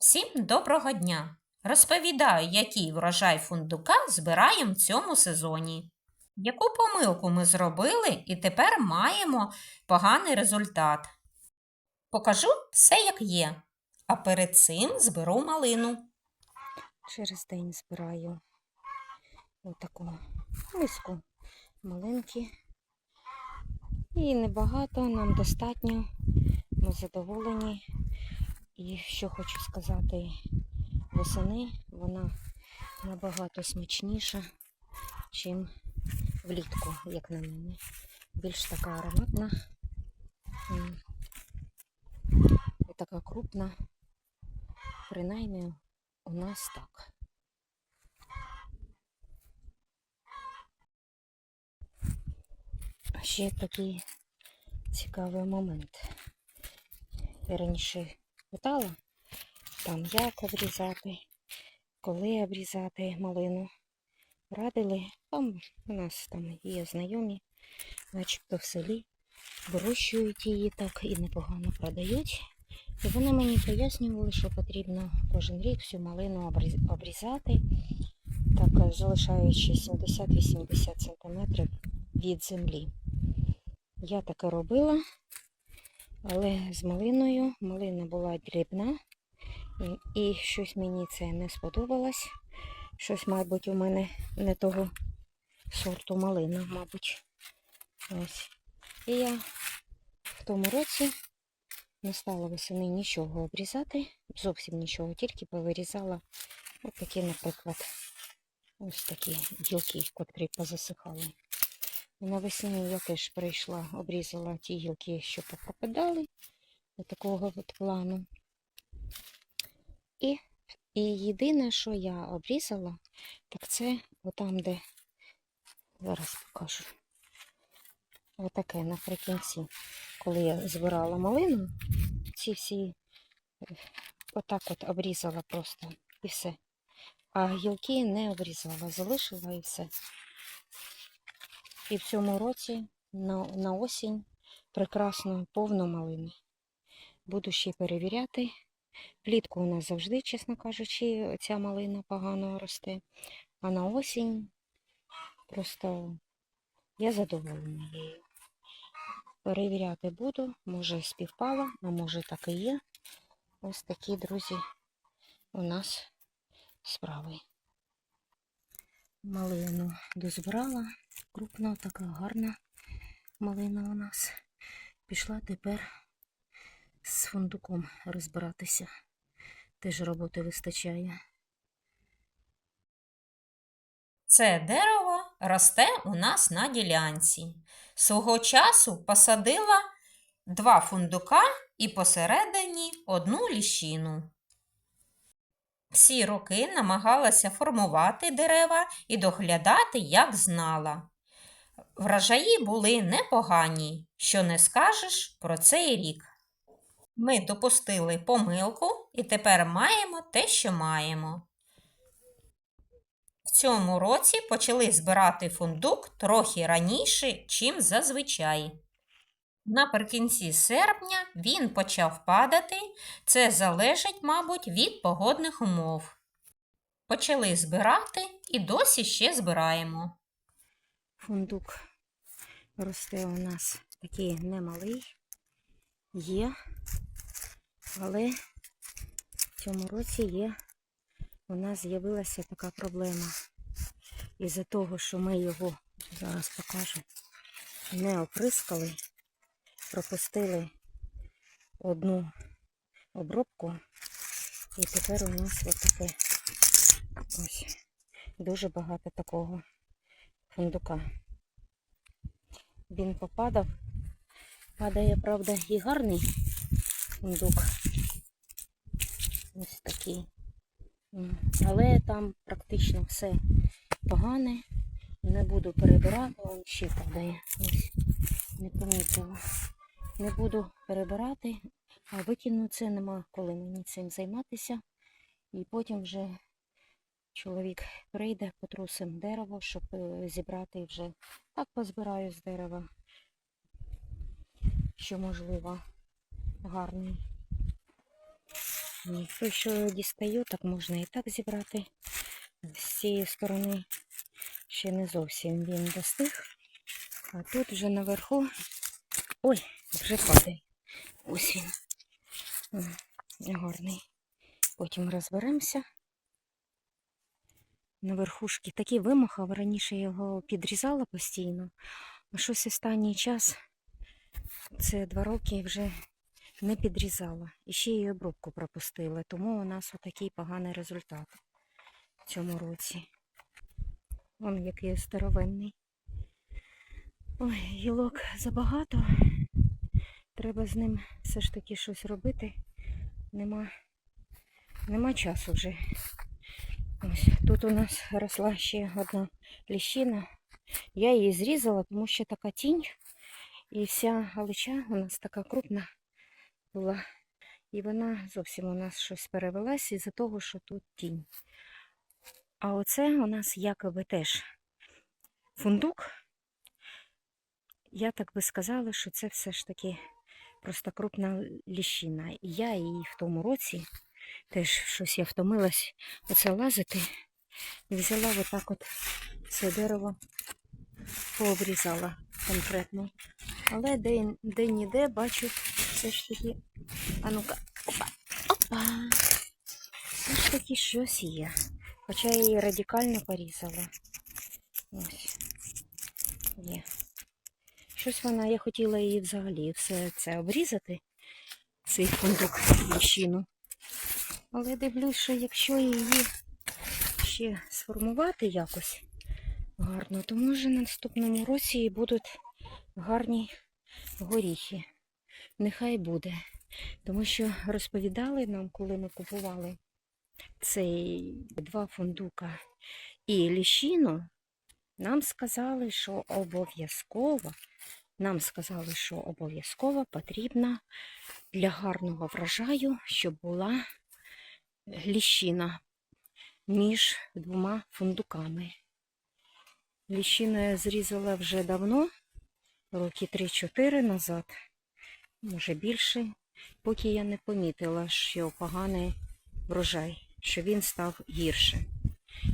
Всім доброго дня! Розповідаю, який врожай фундука збираємо в цьому сезоні. Яку помилку ми зробили і тепер маємо поганий результат. Покажу все, як є, а перед цим зберу малину. Через день збираю отаку миску маленькі. І небагато, нам достатньо. Ми задоволені. І що хочу сказати, восени вона набагато смачніша, чим влітку, як на мене. Більш така ароматна і така крупна. Принаймні у нас так. Ще такий цікавий момент. Раніше питала, там як обрізати, коли обрізати малину. Радили, там у нас там є знайомі, начебто в селі, вирощують її так і непогано продають. І вони мені пояснювали, що потрібно кожен рік всю малину обрізати, так залишаючи 70-80 см від землі. Я таке робила, але з малиною малина була дрібна, і, і щось мені це не сподобалось. Щось, мабуть, у мене не того сорту малина, мабуть. Ось. І я в тому році не стала восени нічого обрізати, зовсім нічого, тільки повирізала ось такі, наприклад, ось такі гілки, котрі позасихали. Навесні я теж прийшла, обрізала ті гілки, що попропадали, до такого от плану. І, і єдине, що я обрізала, так це отам, де зараз покажу. Отаке наприкінці, коли я збирала малину, ці всі е, отак от обрізала просто і все. А гілки не обрізала, залишила і все. І в цьому році на, на осінь прекрасно повно малини. Буду ще перевіряти. Влітку у нас завжди, чесно кажучи, ця малина погано росте. А на осінь просто я задоволена її. Перевіряти буду, може співпало, а може так і є. Ось такі, друзі, у нас справи. Малину дозбирала. Крупна, така гарна малина у нас. Пішла тепер з фундуком розбиратися. Теж роботи вистачає. Це дерево росте у нас на ділянці. Свого часу посадила два фундука і посередині одну ліщину. Всі роки намагалася формувати дерева і доглядати, як знала. Врожаї були непогані, що не скажеш про цей рік. Ми допустили помилку і тепер маємо те, що маємо. В цьому році почали збирати фундук трохи раніше, чим зазвичай. Наприкінці серпня він почав падати. Це залежить, мабуть, від погодних умов. Почали збирати і досі ще збираємо. Фундук росте у нас такий немалий. Є, але в цьому році є, у нас з'явилася така проблема. Із-за того, що ми його, зараз покажу, не оприскали, пропустили одну обробку, і тепер у нас ось таке ось дуже багато такого фундука. Він попадав. Падає, правда, і гарний фундук. Ось такий. Але там практично все погане. Не буду перебирати, он ще падає. Ось, не помітила. Не буду перебирати, а викину це нема коли мені цим займатися. І потім вже чоловік прийде, потрусим дерево, щоб е, зібрати вже так позбираю з дерева, що можливо гарний. Ні, що дістаю, так можна і так зібрати. З цієї сторони ще не зовсім він достиг. А тут вже наверху. Ой, вже падає. Ось він. Гарний. Потім розберемося. На верхушки такий вимахав, раніше його підрізала постійно, а щось останній час, це два роки вже не підрізала. І ще й обробку пропустила, тому у нас отакий поганий результат в цьому році. Вон який здоровенний. Ой, гілок забагато. Треба з ним все ж таки щось робити. Нема, нема часу вже. Ось тут у нас росла ще одна ліщина. Я її зрізала, тому що така тінь. І вся галича у нас така крупна була. І вона зовсім у нас щось перевелась із-за того, що тут тінь. А оце у нас якоби теж фундук. Я так би сказала, що це все ж таки просто крупна ліщина. І я її в тому році теж щось я втомилась оце лазити. І взяла отак от це дерево, пообрізала конкретно. Але де- де-ніде бачу все ж таки. А ну-ка, опа, опа. Все ж таки щось є. Хоча я її радикально порізала. Ось. Є. Щось вона, я хотіла її взагалі все це обрізати, цей фундук ліщину. Але дивлюсь, що якщо її ще сформувати якось гарно, то може на наступному році і будуть гарні горіхи. Нехай буде. Тому що розповідали нам, коли ми купували цей два фундука і ліщину, нам сказали, що обов'язково, нам сказали, що обов'язково потрібно для гарного врожаю, щоб була ліщина між двома фундуками. Ліщину я зрізала вже давно, роки 3-4 назад, може більше, поки я не помітила, що поганий врожай, що він став гірше.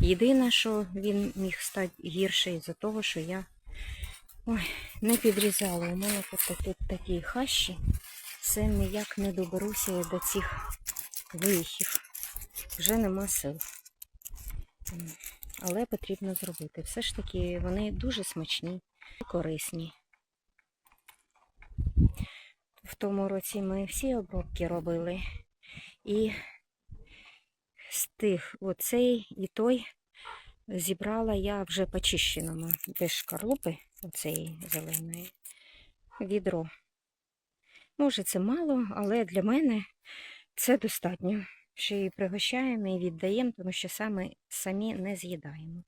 Єдине, що він міг стати гірше із-за того, що я ой, не підрізала. У мене тут, тут такі хащі, все ніяк не доберуся я до цих виїхів. Вже нема сил. Але потрібно зробити. Все ж таки вони дуже смачні і корисні. В тому році ми всі обробки робили. І з тих оцей і той зібрала я вже почищеному без шкарлупи, оцеї зеленої, відро. Може, це мало, але для мене це достатньо. Ще і пригощаємо і віддаємо, тому що саме самі не з'їдаємо.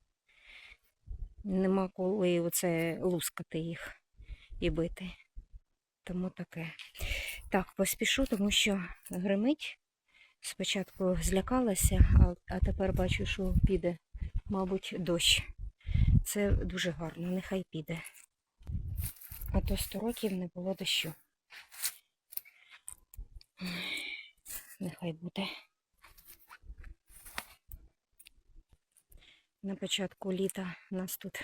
Нема коли оце лускати їх і бити. Тому таке. Так, поспішу, тому що гримить. Спочатку злякалася, а тепер бачу, що піде, мабуть, дощ. Це дуже гарно, нехай піде. А то 100 років не було дощу. Нехай буде. На початку літа у нас тут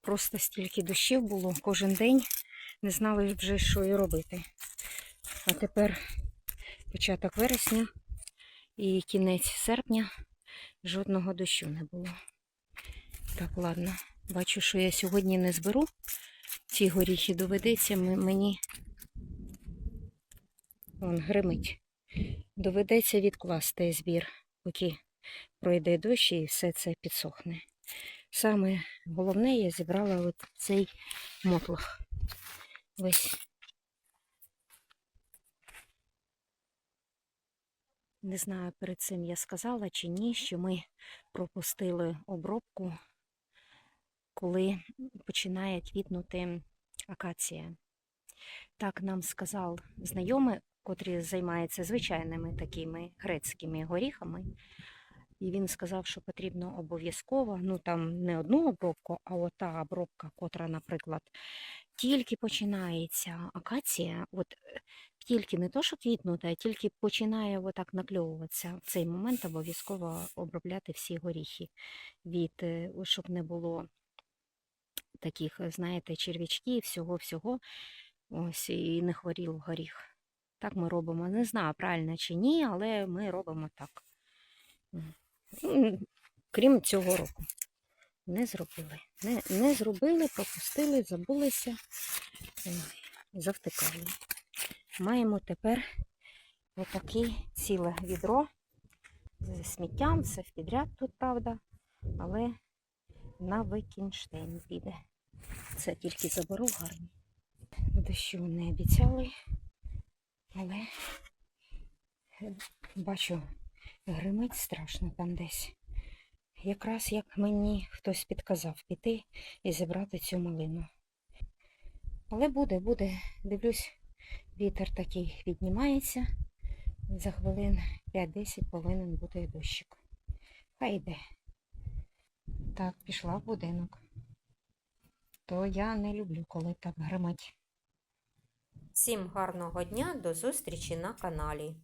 просто стільки дощів було кожен день. Не знали вже, що і робити. А тепер початок вересня і кінець серпня жодного дощу не було. Так, ладно. Бачу, що я сьогодні не зберу ці горіхи. Доведеться мені. Вон гримить. Доведеться відкласти збір, поки пройде дощ і все це підсохне. Саме головне, я зібрала от цей мотлох. Не знаю, перед цим я сказала чи ні, що ми пропустили обробку, коли починає квітнути акація. Так нам сказав знайомий, котрий займається звичайними такими грецькими горіхами. І він сказав, що потрібно обов'язково, ну там не одну обробку, а ота обробка, котра, наприклад, тільки починається акація, от тільки не то, що квітнути, а тільки починає отак накльовуватися. В цей момент обов'язково обробляти всі горіхи, від, е, щоб не було таких, е, знаєте, черв'ячків, всього-всього, ось і не хворів горіх. Так ми робимо. Не знаю, правильно чи ні, але ми робимо так. Крім цього року. Не зробили. Не, не зробили, пропустили, забулися, завтикали. Маємо тепер отаке ціле відро з сміттям, все в підряд тут, правда, але на Викінштейн піде. Це тільки заберу гарні. Дощу не обіцяли, але бачу, гримить страшно там десь. Якраз як мені хтось підказав піти і зібрати цю малину. Але буде, буде. Дивлюсь, вітер такий піднімається. За хвилин 5-10 повинен бути дощик. Хай йде. Так, пішла в будинок. То я не люблю, коли так гримить. Всім гарного дня, до зустрічі на каналі.